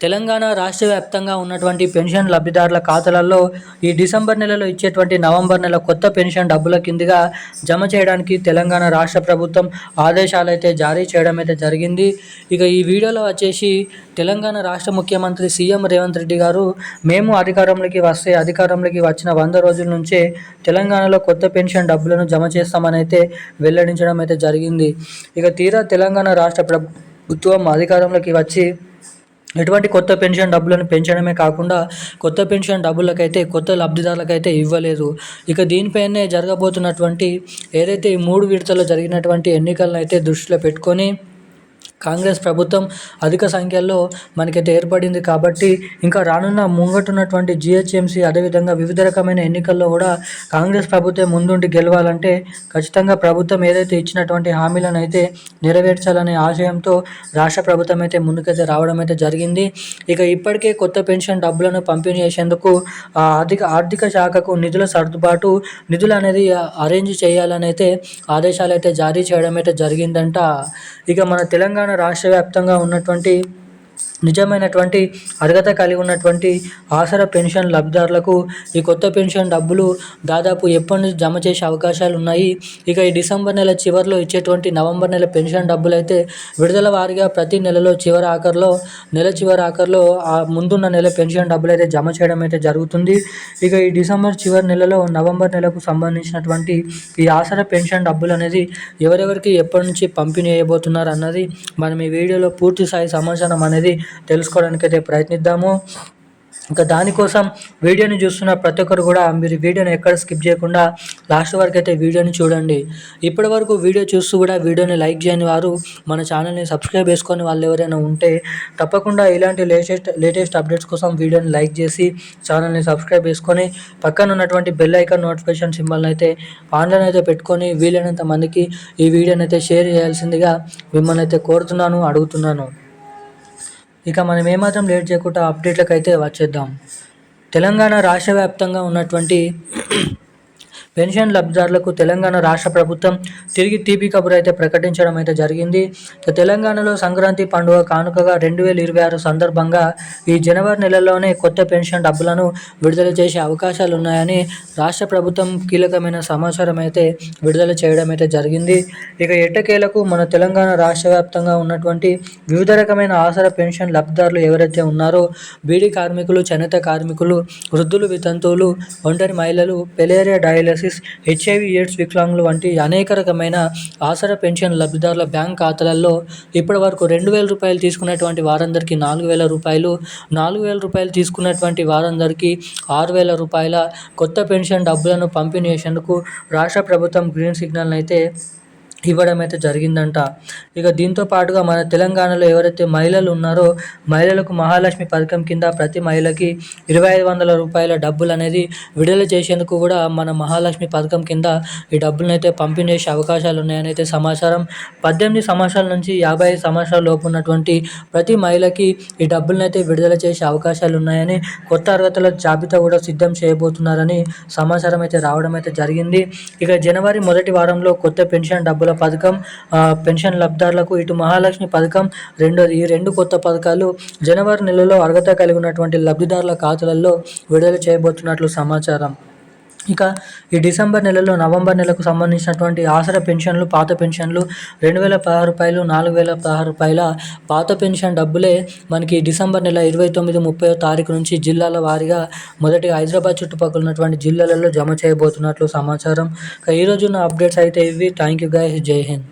Telangana రాష్ట్ర వ్యాప్తంగా ఉన్నటువంటి పెన్షన్ లబ్ధిదారుల ఖాతాలలో ఈ డిసెంబర్ నెలలో ఇచ్చేటువంటి నవంబర్ నెల కొత్త పెన్షన్ డబ్బుల కిందగా జమ చేయడానికి తెలంగాణ రాష్ట్ర ప్రభుత్వం ఆదేశాలు అయితే జారీ చేయడం అయితే జరిగింది. ఇక ఈ వీడియోలో వచ్చేసి తెలంగాణ రాష్ట్ర ముఖ్యమంత్రి సీఎం రేవంత్ రెడ్డి గారు మేము అధికారంలోకి వస్తే అధికారంలోకి వచ్చిన వంద రోజుల నుంచే తెలంగాణలో కొత్త పెన్షన్ డబ్బులను జమ చేస్తామని అయితే వెల్లడించడం అయితే జరిగింది. ఇక తీరా తెలంగాణ రాష్ట్ర ప్రభుత్వం అధికారంలోకి వచ్చి ఎటువంటి కొత్త పెన్షన్ డబ్బులను పెంచడమే కాకుండా కొత్త పెన్షన్ డబ్బులకైతే కొత్త లబ్ధిదారులకైతే ఇవ్వలేదు. ఇక దీనిపైనే జరగబోతున్నటువంటి ఏదైతే ఈ మూడు విడతల్లో జరిగినటువంటి ఎన్నికలను అయితే దృష్టిలో పెట్టుకొని కాంగ్రెస్ ప్రభుత్వం అధిక సంఖ్యలో మనకైతే ఏర్పడింది కాబట్టి ఇంకా రానున్న ముంగటున్నటువంటి జిహెచ్ఎంసీ అదేవిధంగా వివిధ రకమైన ఎన్నికల్లో కూడా కాంగ్రెస్ ప్రభుత్వం ముందుండి గెలవాలంటే ఖచ్చితంగా ప్రభుత్వం ఏదైతే ఇచ్చినటువంటి హామీలను అయితే నెరవేర్చాలనే ఆశయంతో రాష్ట్ర ప్రభుత్వం అయితే ముందుకైతే రావడం అయితే జరిగింది. ఇక ఇప్పటికే కొత్త పెన్షన్ డబ్బులను పంపిణీ చేసేందుకు ఆర్థిక ఆర్థిక శాఖకు నిధుల సర్దుబాటు నిధులు అనేది అరేంజ్ చేయాలని అయితే ఆదేశాలు అయితే జారీ చేయడం అయితే జరిగిందంట. ఇక మన తెలంగాణ రాష్ట్ర వ్యాప్తంగా ఉన్నటువంటి నిజమైనటువంటి అర్హత కలిగి ఉన్నటువంటి ఆసరా పెన్షన్ లబ్ధిదారులకు ఈ కొత్త పెన్షన్ డబ్బులు దాదాపు ఎప్పటి నుంచి జమ చేసే అవకాశాలు ఉన్నాయి. ఇక ఈ డిసెంబర్ నెల చివరిలో ఇచ్చేటువంటి నవంబర్ నెల పెన్షన్ డబ్బులు అయితే విడుదల వారిగా ప్రతి నెలలో చివరి ఆఖరిలో నెల చివరి ఆఖరిలో ఆ ముందున్న నెల పెన్షన్ డబ్బులు అయితే జమ చేయడం అయితే జరుగుతుంది. ఇక ఈ డిసెంబర్ చివరి నెలలో నవంబర్ నెలకు సంబంధించినటువంటి ఈ ఆసరా పెన్షన్ డబ్బులు అనేది ఎవరెవరికి ఎప్పటి నుంచి పంపిణీ చేయబోతున్నారు అన్నది మనం ఈ వీడియోలో పూర్తి స్థాయి సమాచారం అనేది తెలుసుకోవడానికి అయితే ప్రయత్నిద్దాము. ఇంకా దానికోసం వీడియోని చూస్తున్న ప్రతి ఒక్కరు కూడా మీరు వీడియోని ఎక్కడ స్కిప్ చేయకుండా లాస్ట్ వరకు అయితే వీడియోని చూడండి. ఇప్పటి వరకు వీడియో చూస్తూ కూడా వీడియోని లైక్ చేయని వారు మన ఛానల్ని సబ్స్క్రైబ్ చేసుకొని వాళ్ళు ఎవరైనా ఉంటే తప్పకుండా ఇలాంటి లేటెస్ట్ లేటెస్ట్ అప్డేట్స్ కోసం వీడియోని లైక్ చేసి ఛానల్ని సబ్స్క్రైబ్ చేసుకొని పక్కన ఉన్నటువంటి బెల్ ఐకాన్ నోటిఫికేషన్ సింబల్ని అయితే ఆన్లైన్ అయితే పెట్టుకొని వీలైనంత మందికి ఈ వీడియోని అయితే షేర్ చేయాల్సిందిగా మిమ్మల్ని అయితే కోరుతున్నాను అడుగుతున్నాను. ఇక మనం ఏమాత్రం లేట్ చేయకుండా అప్డేట్లకు అయితే వచ్చేద్దాం. తెలంగాణ రాష్ట్ర వ్యాప్తంగా ఉన్నటువంటి పెన్షన్ లబ్ధిదారులకు తెలంగాణ రాష్ట్ర ప్రభుత్వం తిరిగి తీపి కబురు అయితే ప్రకటించడం అయితే జరిగింది. తెలంగాణలో సంక్రాంతి పండుగ కానుకగా రెండు వేల ఇరవై ఆరు సందర్భంగా ఈ జనవరి నెలలోనే కొత్త పెన్షన్ డబ్బులను విడుదల చేసే అవకాశాలు ఉన్నాయని రాష్ట్ర ప్రభుత్వం కీలకమైన సమాచారం అయితే విడుదల చేయడం అయితే జరిగింది. ఇక ఎట్టకేలకు మన తెలంగాణ రాష్ట్ర వ్యాప్తంగా ఉన్నటువంటి వివిధ రకమైన ఆసర పెన్షన్ లబ్ధిదారులు ఎవరైతే ఉన్నారో బీడీ కార్మికులు చేనేత కార్మికులు వృద్ధులు వితంతువులు ఒంటరి మహిళలు పెలేరియా డయాలసిస్ హెచ్ఐవి ఎయిడ్స్ వికలాంగులు వంటి అనేక రకమైన ఆసర పెన్షన్ లబ్ధిదారుల బ్యాంక్ ఖాతాలలో ఇప్పటి వరకు రెండు వేల రూపాయలు తీసుకున్నటువంటి వారందరికీ నాలుగు వేల రూపాయలు నాలుగు వేల రూపాయలు తీసుకున్నటువంటి వారందరికీ ఆరు వేల రూపాయల కొత్త పెన్షన్ డబ్బులను పంపిణీ చేసేందుకు రాష్ట్ర ప్రభుత్వం గ్రీన్ సిగ్నల్ అయితే ఇవ్వడం అయితే జరిగిందంట. ఇక దీంతో పాటుగా మన తెలంగాణలో ఎవరైతే మహిళలు ఉన్నారో మహిళలకు మహాలక్ష్మి పథకం కింద ప్రతి మహిళకి ఇరవై ఐదు వందల రూపాయల డబ్బులు అనేది విడుదల చేసేందుకు కూడా మన మహాలక్ష్మి పథకం కింద ఈ డబ్బులను అయితే పంపిణీ చేసే అవకాశాలు ఉన్నాయని అయితే సమాచారం. పద్దెనిమిది సంవత్సరాల నుంచి యాభై ఐదు సంవత్సరాల లోపు ఉన్నటువంటి ప్రతి మహిళకి ఈ డబ్బులను అయితే విడుదల చేసే అవకాశాలు ఉన్నాయని కొత్త అర్హతల జాబితా కూడా సిద్ధం చేయబోతున్నారని సమాచారం అయితే రావడం అయితే జరిగింది. ఇక జనవరి మొదటి వారంలో కొత్త పెన్షన్ డబ్బుల పథకం పెన్షన్ లబ్ధిదారులకు ఇటు మహాలక్ష్మి పథకం రెండోది ఈ రెండు కొత్త పథకాలు జనవరి నెలలో అర్హత కలిగి ఉన్నటువంటి లబ్ధిదారుల ఖాతాలలో విడుదల చేయబోతున్నట్లు సమాచారం. ఇక ఈ డిసెంబర్ నెలలో నవంబర్ నెలకు సంబంధించినటువంటి ఆసరా పెన్షన్లు పాత పెన్షన్లు రెండు వేల పదహారు రూపాయలు నాలుగు వేల పదహారు రూపాయల పాత పెన్షన్ డబ్బులే మనకి డిసెంబర్ నెల ఇరవై తొమ్మిది ముప్పై తారీఖు నుంచి జిల్లాల వారీగా మొదటిగా హైదరాబాద్ చుట్టుపక్కల ఉన్నటువంటి జిల్లాలలో జమ చేయబోతున్నట్లు సమాచారం. ఇక ఈరోజు ఉన్న అప్డేట్స్ అయితే ఇవి. థ్యాంక్ యూ గైస్ జై హింద్.